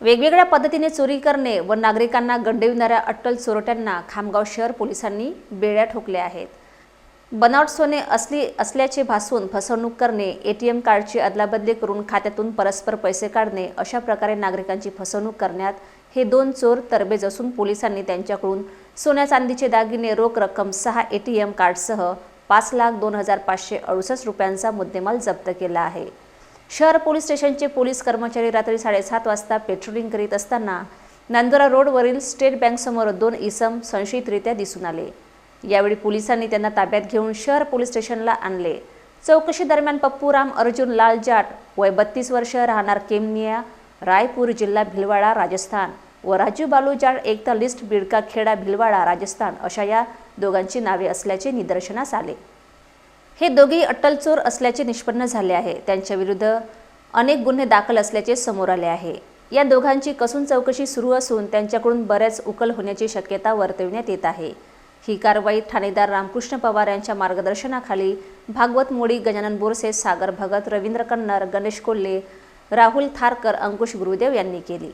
वेगवेगळ्या पद्धतीने चोरी करणे व नागरिकांना गंडविणाऱ्या अट्टल चोरट्यांना खामगाव शहर पोलिसांनी बेड्या ठोकल्या आहेत. बनावट सोने असली असल्याचे भासून फसवणूक करणे एटीएम कार्डची अदलाबदली करून खात्यातून परस्पर पैसे काढणे अशा प्रकारे नागरिकांची फसवणूक करण्यात हे दोन चोर तरबेज असून पोलिसांनी त्यांच्याकडून सोन्या चांदीचे दागिने रोख रक्कम सहा एटीएम कार्डसह पाच लाख दोन हजार पाचशे अडुसष्ट रुपयांचा मुद्देमाल जप्त केला आहे. शहर पोलीस स्टेशनचे पोलीस कर्मचारी रात्री साडेसात वाजता पेट्रोलिंग करीत असताना नांदुरा रोडवरील स्टेट बँकसमोर दोन इसम संशयितरित्या दिसून आले. यावेळी पोलिसांनी त्यांना ताब्यात घेऊन शहर पोलीस स्टेशनला आणले. चौकशी दरम्यान पप्पूराम अर्जुन लाल जाट वय बत्तीस वर्ष राहणार केमनिया रायपूर जिल्हा भिलवाडा राजस्थान व राजू बालू जाट एकता लिस्ट बिडका खेडा भिलवाडा राजस्थान अशा या दोघांची नावे असल्याचे निदर्शनास आले. हे दोघेही अट्टल चोर असल्याचे निष्पन्न झाले आहे. त्यांच्या विरुद्ध अनेक गुन्हे दाखल असल्याचे समोर आले आहे. या दोघांची कसून चौकशी सुरू असून त्यांच्याकडून बऱ्याच उकल होण्याची शक्यता वर्तविण्यात येत आहे. ही कारवाई ठाणेदार रामकृष्ण पवार यांच्या मार्गदर्शनाखाली भागवत मोडी गजानन बोरसे सागर भगत रवींद्र कन्नर गणेश कोल्हे राहुल थारकर अंकुश गुरुदेव यांनी केली.